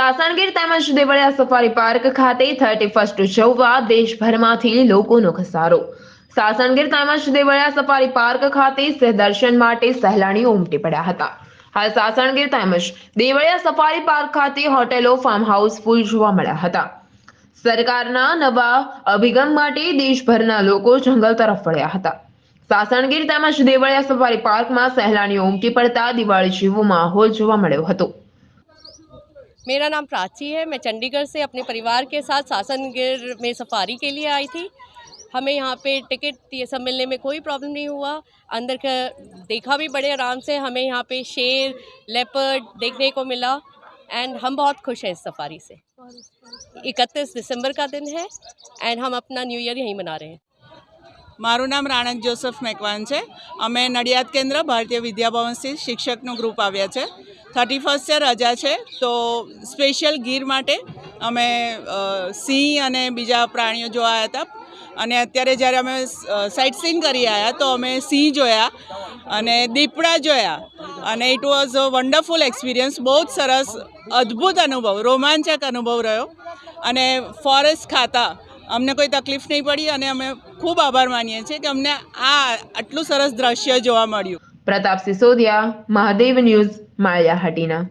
સાસણગીર તેમજ Devaliya safari park ખાતે thirty first ઉજવવા દેશભરમાંથી લોકોનો ઘસારો સાસણગીર તેમજ દેવળિયા સફારી પાર્ક ખાતે સહદર્શન માટે સહેલાણીઓ ઉમટી પડ્યા હતા. હાલ સાસણગીર તેમજ દેવળિયા સફારી પાર્ક ખાતે હોટેલો ફાર્મ હાઉસ ફૂલ જોવા મળ્યા હતા. સરકારના નવા અભિગમ માટે દેશભરના લોકો જંગલ તરફ વળ્યા હતા. સાસણગીર તેમજ દેવળિયા સફારી પાર્કમાં સહેલાણીઓ ઉમટી પડતા દિવાળી જેવો માહોલ જોવા મળ્યો હતો. मेरा नाम प्राची है मैं चंडीगढ़ से अपने परिवार के साथ सासनगिर में सफारी के लिए आई थी हमें यहाँ पे टिकट ये सब मिलने में कोई प्रॉब्लम नहीं हुआ अंदर का देखा भी बड़े आराम से हमें यहाँ पे शेर लेपर्ड देखने को मिला एंड हम बहुत खुश हैं इस सफारी से इकतीस दिसंबर का दिन है एंड हम अपना न्यू ईयर यहीं मना रहे हैं મારું નામ રાણક જોસફ મેકવાન છે અમે નડિયાદ કેન્દ્ર ભારતીય વિદ્યાભવનથી શિક્ષકનું ગ્રુપ આવ્યા છે થર્ટી ફર્સ્ટ રજા છે, તો સ્પેશિયલ ગીર માટે અમે સિંહ અને બીજા પ્રાણીઓ આવ્યા હતા. અને અત્યારે જ્યારે અમે સાઇટ સીન કરી આવ્યા તો અમે સિંહ જોયા અને દીપડા જોયા. અને ઇટ વોઝ વન્ડરફુલ એક્સપિરિયન્સ બહુ જ સરસ, અદ્ભુત અનુભવ, રોમાંચક અનુભવ રહ્યો. અને ફોરેસ્ટ ખાતા. અમને કોઈ તકલીફ નહીં પડી અને અમે ખૂબ આભાર માનીએ છીએ કે અમને આ આટલું સરસ દ્રશ્ય જોવા મળ્યું. પ્રતાપ સિસોદિયા, મહાદેવ ન્યૂઝ માળિયા હટીના.